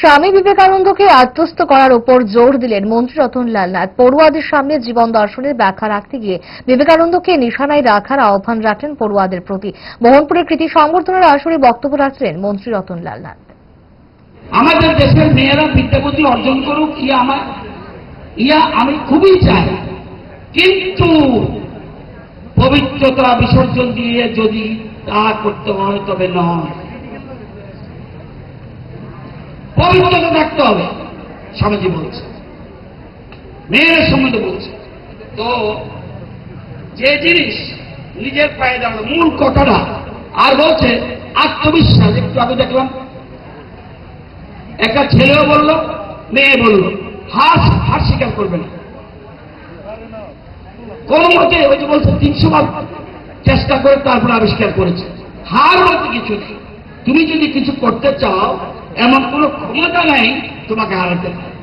স্বামী বিবেকানন্দকে আত্মস্থ করার উপর জোর দিলেন মন্ত্রী রতনলাল নাথ। পড়ুয়াদের সামনে জীবন দর্শনের ব্যাখ্যা রাখতে গিয়ে বিবেকানন্দকে নিশানায় রাখার আহ্বান রাখলেন পড়ুয়াদের প্রতি। মোহনপুরের কৃতি সংবর্ধনার আসরে বক্তব্য রাখলেন মন্ত্রী রতনলাল নাথ। আমাদের দেশের মেয়েরা বিদ্যাপতি অর্জন করুক, ইয়া আমার, ইয়া আমি খুবই চাই। কিন্তু পবিত্রতা বিসর্জন দিয়ে যদি তা করতে হয়, তবে নয়। পবিত্রতা থাকতে হবে। স্বামীজি বলছে। মেয়ের সম্বন্ধে বলছে। তো যে জিনিস নিজের পায়ে দাঁড়ানো মূল কথাটা, আর বলছে, আত্মবিশ্বাস, একটু আগে দেখলাম। একটা ছেলেও বলল, মেয়ে বলল, হাস হার স্বীকার করবে না। কোন মতে ওই যে বলছে, তিনশো বার চেষ্টা করে তারপর আবিষ্কার করেছে। হার বলতে কিছু তুমি যদি কিছু করতে চাও এমন কোন ক্ষমতা নাই তোমাকে হারাতে পারে।